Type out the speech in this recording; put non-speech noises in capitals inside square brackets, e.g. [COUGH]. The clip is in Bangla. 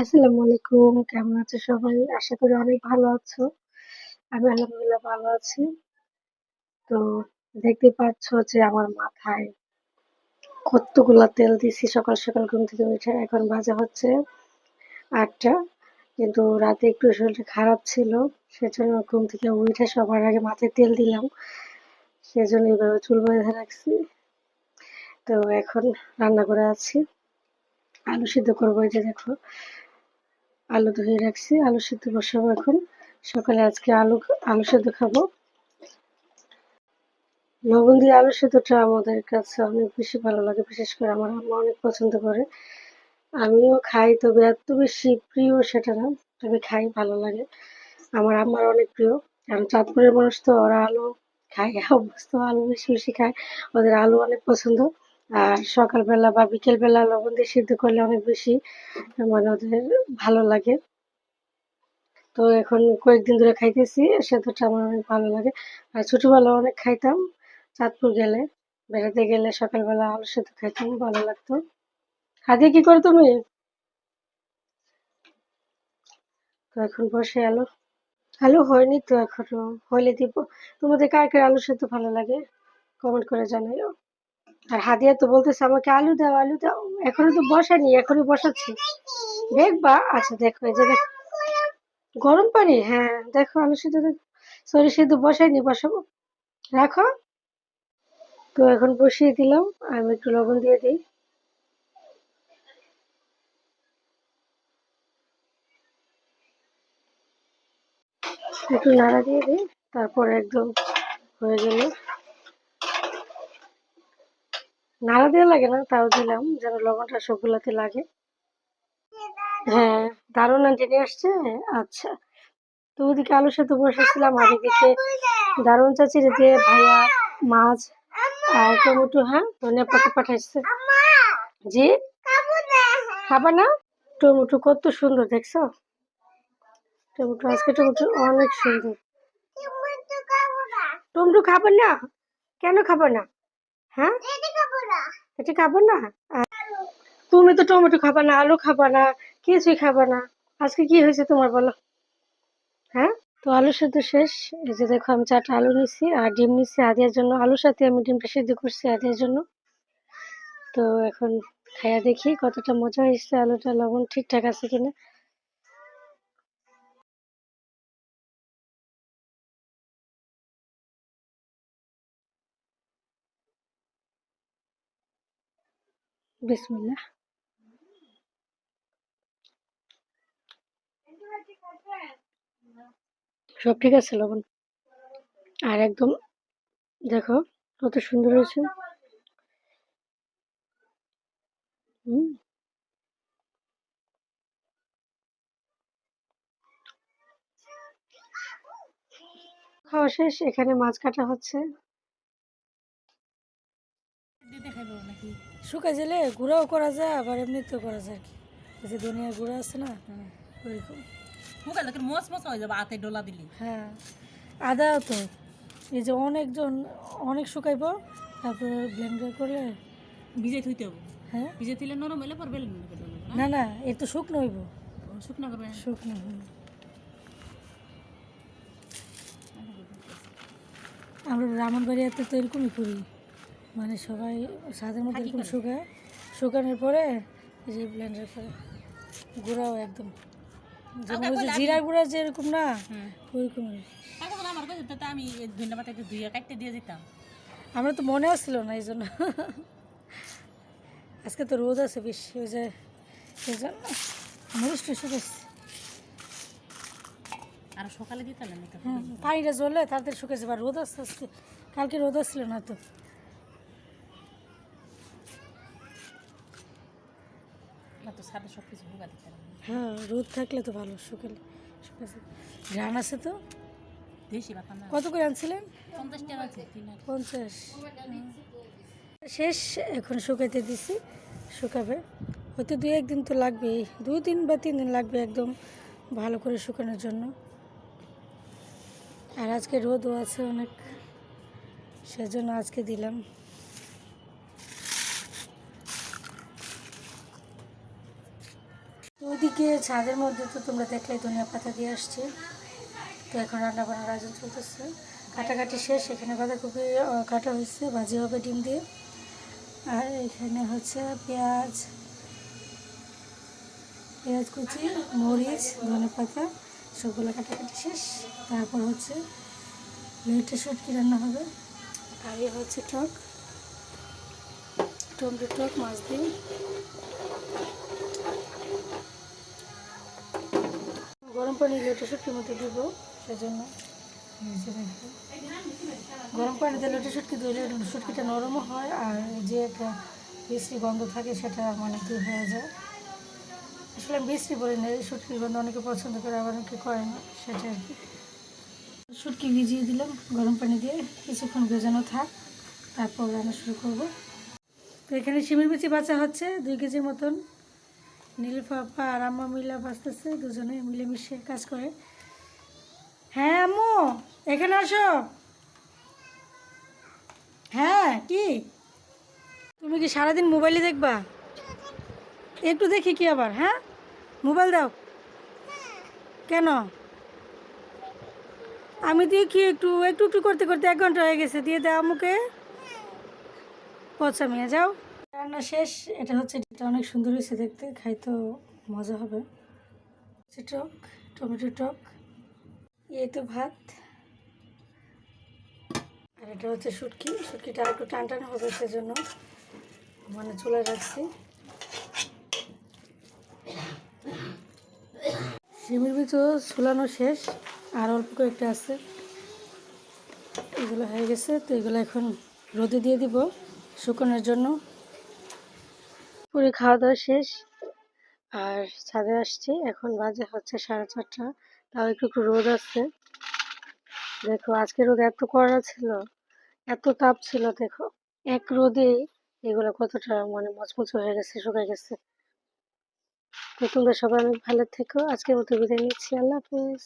আসসালামু আলাইকুম কেমন আছো সবাই? আশা করি অনেক ভালো আছো। আমি আলহামদুলিল্লাহ ভালো আছি। তো দেখতে পাচ্ছ যে আমার মাথায় কতগুলা তেল দিছি, সকাল সকাল ঘুম থেকে উঠে এখন বাজে হচ্ছে আটটা। কিন্তু রাতে একটু শরীরটা খারাপ ছিল, সেজন্য ঘুম থেকে উঠে সবার আগে মাথায় তেল দিলাম। সেজন্য এইভাবে চুল বেঁধে রাখছি। তো এখন রান্না করে আছি। আলু সিদ্ধ করব এই যে দেখো। আলু ধুয়ে রাখছি, আলু সিদ্ধ বসাবো এখন। সকালে আজকে আলু আলু সিদ্ধ খাব। লবণ দিয়ে আলু সেদ্ধটা আমাদের কাছে অনেক বেশি ভালো লাগে, বিশেষ করে আমার আম্মা অনেক পছন্দ করে। আমিও খাই, তবে এত বেশি প্রিয় সেটা না, তবে খাই, ভালো লাগে। আমার আম্মার অনেক প্রিয়। কারণ চাঁদপুরের মানুষ তো ওরা আলু খায়, অভ্যস্ত আলু বেশি বেশি খায়। ওদের আলু অনেক পছন্দ। আর সকালবেলা বা বিকেলবেলা লবণ দিয়ে সিদ্ধ করলে অনেক বেশি মানে ওদের ভালো লাগে। তো এখন কয়েকদিন ধরে খাইতেছি, সেদ্ধটা আমার অনেক ভালো লাগে। আর ছোটবেলা অনেক খাইতাম, চাঁদপুর গেলে, বেড়াতে গেলে সকালবেলা আলু সেদ্ধ খাইতাম, ভালো লাগতো। হাদিয়া কি করো তুমি? তো এখন বসে আলু। আলু হয়নি তো এখনও, হইলে দিব। তোমাদের কার কার আলু সেদ্ধ ভালো লাগে? কমেন্ট করে জানাইও। আর হাদিয়া তো বলতেছে আমাকে, আলু দাও আলু দাও। এখনও তো বসানি এখনই বসাচ্ছি। দেখবা আচ্ছা দেখো, এই যে দেখো, গরম পানি হ্যাঁ দেখো আলু সিদ্ধ সরি সিদ্ধ বসাইনি বসাবো। রাখো। তো এখন বসিয়ে দিলাম আমি একটু লবণ দিয়ে দিই। একটু নাড়া দিয়ে দিই, তারপর একদম হয়ে গেল। নাড়া দেওয়া লাগে না, তাও দিলাম, যেন লবণটা সবগুলাতে লাগে। হ্যাঁ দারুণ আন্টি নিয়ে আসছে। আচ্ছা তো ওদিকে আলুর সাথে বসেছিলাম আর এদিকে দারুণ চাচিরে দিয়ে ভাইয়া, মাছ আর টমেটো হ্যাঁ ধনিয়া পাতা পাঠাইছে। জি? খাবা না? টমেটো কত সুন্দর, দেখছ? টমেটো, আজকে টমেটো অনেক সুন্দর। টমেটো খাবার না? কেন খাবার না? হ্যাঁ? খাব না? তুমি তো টমেটো খাবা না, আলু খাবা না কিছুই খাবা না। আজকে কি হয়েছে তোমার বলো? হ্যাঁ? তো আলু সেদ্ধ শেষ। এই যে দেখো, আমি চারটা আলু নিছি আর ডিম নিছি আদিয়ার জন্য আলুর সাথে আমি ডিমটা সেদ্ধ করছি আদিয়ার জন্য। তো এখন খাইয়া দেখি কতটা মজা হয়েছে আলুটা, লবণ ঠিকঠাক আছে কিনা। বিসমিল্লাহ। সব ঠিক আছে, লবণ? আর একদম, দেখো, কত সুন্দর হয়েছে। খাওয়া শেষ, এখানে মাছ কাটা হচ্ছে। শুকা জেলে গুঁড়াও করা যায় আবার এমনিতেও করা যায় আর কি। ওই যে ধনিয়ার গুঁড়া আছে না ওইরকম। মুখে মোচ মোচ হয়ে যাবে হাতে ডোলা দিলি। হ্যাঁ আদাও তো। এই যে অনেকজন অনেক শুকাইব তারপর ব্লেন্ডার করলে ভিজে থইতে হবে। হ্যাঁ? ভিজে থইলে নরম হলে পর বেল না না? এর তো শুকনো হইব। শুকনা করবে শুকনো। আমরা ব্রাহ্মণবাড়িয়াতে তো এরকমই করি। মানে সবাই সাদের মধ্যে এরকম শুকায়। শুকানোর পরে যে ব্লেন্ডার করে গুঁড়াও একদম। জিরার গুঁড়া যেরকম না এখন আমার তো আমি ধন্যবাদ ধুয়ে কাটতে দিয়ে যেতাম আমরা তো মনে আসছিল না এই জন্য। [LAUGHS] আজকে তো রোদ আছে বেশি ওই যে এই জন্য মরিচ টুসু আর সকালে দিতাম না পানিটা জ্বললে তাড়াতাড়ি শুকেছে বা রোদ আসতে আসতে কালকে রোদ আসছিল না তো। তো সাথে সব কিছু ভোগা দিতাম হ্যাঁ রোদ থাকলে তো ভালো শুকালে। শুকেছে ঘ্রাণ আছে তো? দেশি বাতাম না কত করে আনছিলেন? পঞ্চাশ টাকা আছে পঞ্চাশ। শেষ এখন শুকাইতে দিছি শুকাবে। হয়তো দুই একদিন তো লাগবেই। দুই দিন বা তিন দিন লাগবে একদম ভালো করে শুকানোর জন্য। আর আজকে রোদও আছে অনেক সেজন্য আজকে দিলাম। ওইদিকে ছাদের মধ্যে তো তোমরা দেখলে ধনিয়া পাতা দিয়ে আসছে। তো এখন রান্না বান্নার আয়োজন চলতেছে। কাটাকাটি শেষ, এখানে বাঁধাকপি কাটা হয়েছে, ভাজি হবে ডিম দিয়ে। আর এখানে হচ্ছে পেঁয়াজ পেঁয়াজ কুচি, মরিচ, ধনে পাতা, সবগুলো কাটাকাটি শেষ। তারপর হচ্ছে লেটে শুটকি রান্না হবে। আর এ হচ্ছে টক। টমেটো টক, মাছ দিয়ে। গরম পানি দিলে লেটে শুটকির মধ্যে দিব, সেজন্য। গরম পানিতে লেটে শুটকি দিলে শুটকিটা নরমও হয়, আর যে একটা বিশ্রী গন্ধ থাকে সেটা মানে কি হয়ে যায়। আসলে আমি বিশ্রী বলি না, এই শুটকির গন্ধ অনেকে পছন্দ করে, আবার অনেকে করে না সেটা আর কি। শুটকি ভিজিয়ে দিলাম গরম পানি দিয়ে, কিছুক্ষণ ভেজানো থাক, তারপর রান্না শুরু করব। তো এখানে শিমের বিচি বাঁচা হচ্ছে, দুই কেজির মতন। নীলফাপা আর আম্মা মিলা বাঁচতেছে, দুজনে মিলেমিশে কাজ করে। হ্যাঁ আম্মু, এখানে আসো। হ্যাঁ কি? তুমি কি সারাদিন মোবাইলে দেখবা? একটু দেখি কি আবার হ্যাঁ? মোবাইল দাও। কেন? আমি দেখি একটু একটু একটু করতে করতে এক ঘণ্টা হয়ে গেছে। দিয়ে দাও আমাকে পচা মেয়ে, যাও। রান্না শেষ, এটা হচ্ছে এটা অনেক সুন্দর হয়েছে দেখতে, খাইতেও মজা হবে। টক, টমেটো টক, এই তো ভাত। আর এটা হচ্ছে শুটকি, শুটকিটা আর একটু টান টান হবে সেজন্য। মানে চলে রাখছি। শিমের ভিতর ঝুলানো শেষ, আর অল্প কয়েকটা আছে। এগুলো হয়ে গেছে, তো এগুলো এখন রোদে দিয়ে দিব শুকানোর জন্য। পুরো খাওয়া দাওয়া শেষ। আর ছাদে আসছি। এখন বাজে হচ্ছে সাড়ে চারটা তাও একটু একটু রোদ আছে। দেখো, আজকে রোদ এত কড়া ছিল, এত তাপ ছিল, দেখো। এক রোদে এগুলো কতটা মানে মচমচে হয়ে গেছে, শুকায় গেছে। তো তোমরা সবাই অনেক ভালো থেকো। আজকের মতো বিদায় নিচ্ছি। আল্লাহ হাফেজ।